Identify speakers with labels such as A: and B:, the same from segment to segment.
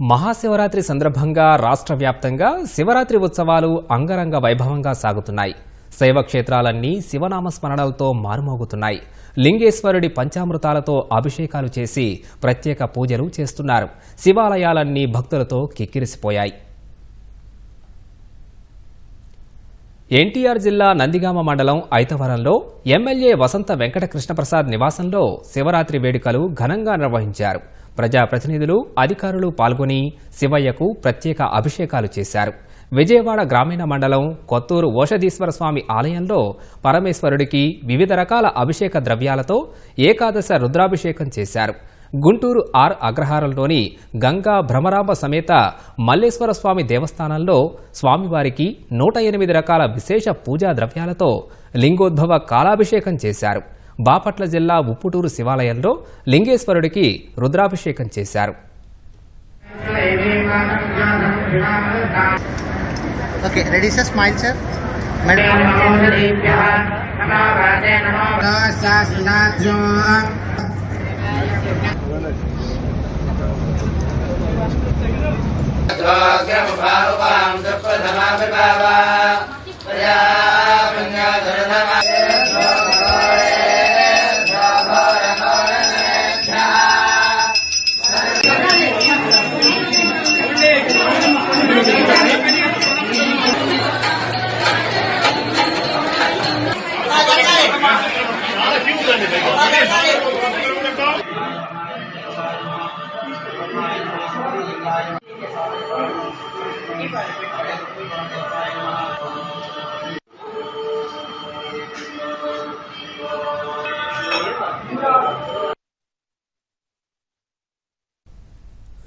A: మహాశివరాత్రి సందర్భంగా రాష్ట్ర వ్యాప్తంగా శివరాత్రి ఉత్సవాలు అంగరంగ వైభవంగా సాగుతున్నాయి. శైవ క్షేత్రాలన్నీ శివనామస్మరణలతో మారుమోగుతున్నాయి. లింగేశ్వరుడి పంచామృతాలతో అభిషేకాలు చేసి ప్రత్యేక పూజలు చేస్తున్నారు. శివాలయాలన్నీ భక్తులతో కిక్కిరిసిపోయాయి. ఎన్టీఆర్ జిల్లా నందిగామ మండలం ఐతవరంలో ఎమ్మెల్యే వసంత వెంకట కృష్ణప్రసాద్ నివాసంలో శివరాత్రి వేడుకలు ఘనంగా నిర్వహించారు. ప్రజాప్రతినిధులు అధికారులు పాల్గొని శివయ్యకు ప్రత్యేక అభిషేకాలు చేశారు. విజయవాడ గ్రామీణ మండలం కొత్తూరు ఓషధీశ్వర స్వామి ఆలయంలో పరమేశ్వరుడికి వివిధ రకాల అభిషేక ద్రవ్యాలతో ఏకాదశ రుద్రాభిషేకం చేశారు. గుంటూరు ఆర్ అగ్రహారంలోని గంగా భ్రమరాంబ సమేత మల్లేశ్వర స్వామి దేవస్థానంలో స్వామివారికి నూట ఎనిమిది రకాల విశేష పూజా ద్రవ్యాలతో లింగోద్భవ కాలాభిషేకం చేశారు. బాపట్ల జిల్లా ఉప్పుటూరు శివాలయంలో లింగేశ్వరుడికి రుద్రాభిషేకం చేశారు.
B: Okay ready sir? Smile sir? Madam?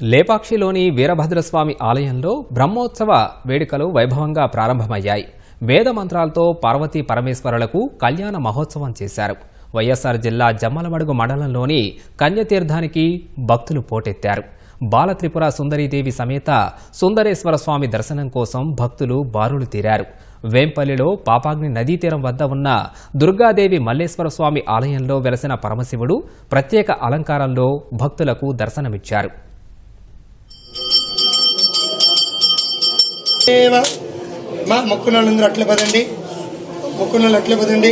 A: లేపాక్షిలోని Veerabhadraswamy ఆలయంలో బ్రహ్మోత్సవ వేడుకలు వైభవంగా ప్రారంభమయ్యాయి. వేద మంత్రాలతో పార్వతీ పరమేశ్వరులకు కళ్యాణ మహోత్సవం చేశారు. వైఎస్ఆర్ జిల్లా జమ్మలమడుగు మండలంలోని కన్యతీర్థానికి భక్తులు పోటెత్తారు. బాలత్రిపుర సుందరీదేవి సమేత సుందరేశ్వర స్వామి దర్శనం కోసం భక్తులు బారులు తీరారు. వేంపల్లిలో పాపాగ్ని నదీ తీరం వద్ద ఉన్న దుర్గాదేవి మల్లేశ్వర స్వామి ఆలయంలో వెలసిన పరమశివుడు ప్రత్యేక అలంకారంలో భక్తులకు దర్శనమిచ్చారు.
B: దేవ మా మొక్కున అందరూ అట్లే పదండి. మొక్కునాళ్ళు అట్లే పదండి.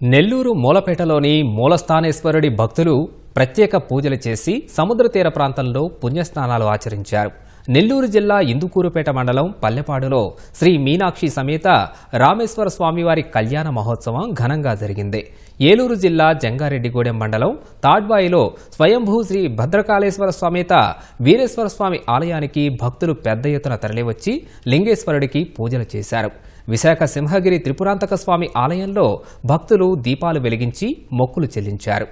A: నెల్లూరు మూలపేటలోని మూలస్థానేశ్వరుడి భక్తులు ప్రత్యేక పూజలు చేసి సముద్ర తీర ప్రాంతంలో పుణ్యస్నానాలు ఆచరించారు. నెల్లూరు జిల్లా ఇందుకూరుపేట మండలం పల్లెపాడులో శ్రీ మీనాక్షి సమేత రామేశ్వర స్వామివారి కళ్యాణ మహోత్సవం ఘనంగా జరిగింది. ఏలూరు జిల్లా జంగారెడ్డిగూడెం మండలం తాడ్వాయిలో స్వయంభూ శ్రీ భద్రకాళేశ్వర సమేత వీరేశ్వర స్వామి ఆలయానికి భక్తులు పెద్ద ఎత్తున తరలివచ్చి లింగేశ్వరుడికి పూజలు చేశారు. విశాఖ సింహగిరి త్రిపురాంతక స్వామి ఆలయంలో భక్తులు దీపాలు వెలిగించి మొక్కులు చెల్లించారు.